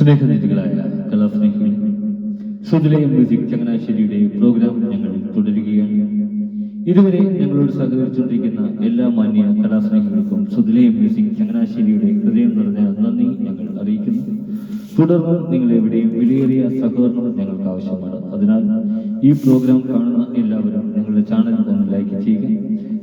സ്നേഹനിധികളായ കലാസ്നേഹികളെ സുതിലയം music ചങ്ങനാശ്ശേരിയുടെ programme ഞങ്ങൾ തുടരുകയാണ്. ഇതുവരെ ഞങ്ങളോട് സഹകരിച്ചുകൊണ്ടിരിക്കുന്ന എല്ലാ മാന്യ കലാസ്നേഹികൾക്കും സുതിലയം മ്യൂസിക് ചങ്ങനാശ്ശേരിയുടെ ഹൃദയം നിറഞ്ഞ നന്ദി ഞങ്ങൾ അറിയിക്കുന്നു. തുടർന്ന് നിങ്ങൾ എവിടെയും വിലയേറിയ സഹകരണം ഞങ്ങൾക്ക് ആവശ്യമാണ്. അതിനാൽ ഈ പ്രോഗ്രാം കാണുന്ന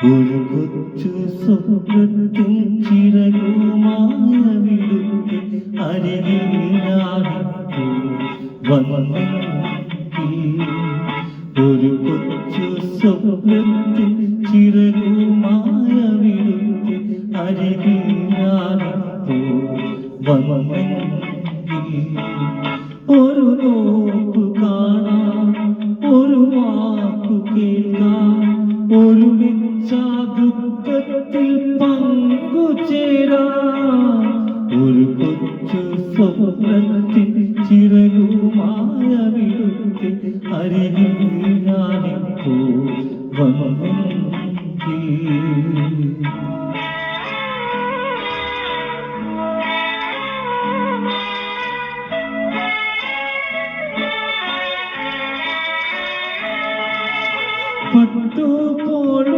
ഒരു കൊച്ചു സ്വപ്നത്തിൻ ചിറകുമായ വിടുത്തി വന്നെങ്കിൽ ഒരു കൊച്ചു സ്വപ്നത്തിൻ ചിറകുമായ വിടുത്തി ഞാനിപ്പോൾ വന്നെങ്കിൽ പങ്കുചേരാൻ ഒരു കൊച്ചു സ്വപ്നത്തിൽ ചിറകുമായ വിടുത്തി അരികിൽ ഞാനിപ്പോൾ വന്നെങ്കിൽ പട്ടുപോലുള്ളൊര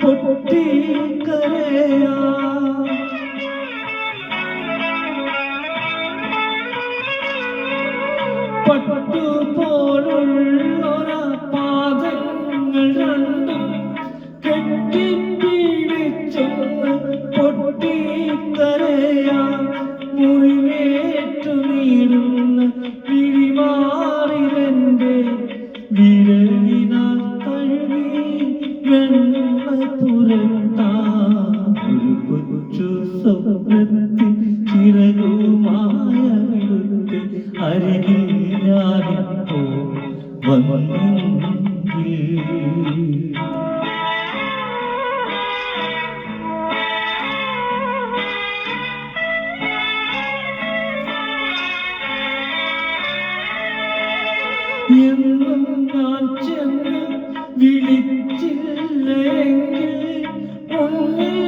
പൊട്ടിക്കരയാ പട്ടുപോലുള്ളൊര പാദങ്ങൾ രണ്ടും കെട്ടിപ്പിടിച്ചൊന്ന് പൊട്ടിക്കരയാ ചിറകുമായ വിടുത്തി വന്നെങ്കിൽ എന്നും ഞാൻ ചെന്ന് വിളിച്ചില്ലെങ്കിൽ ഒന്നിലുറങ്ങില്ല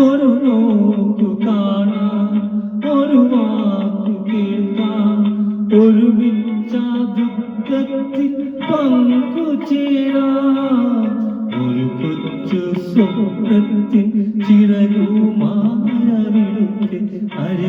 ഒരു നോക്കു കാണാം ഒരു വാക്കു കേൾക്കാം ഒരുമിച്ച ദുഃഖത്തിൽ പങ്കു ചേരാം ഒരു കൊച്ചു സ്വപ്നത്തിൽ ചിറകുമാരവിടുത്തെ അരി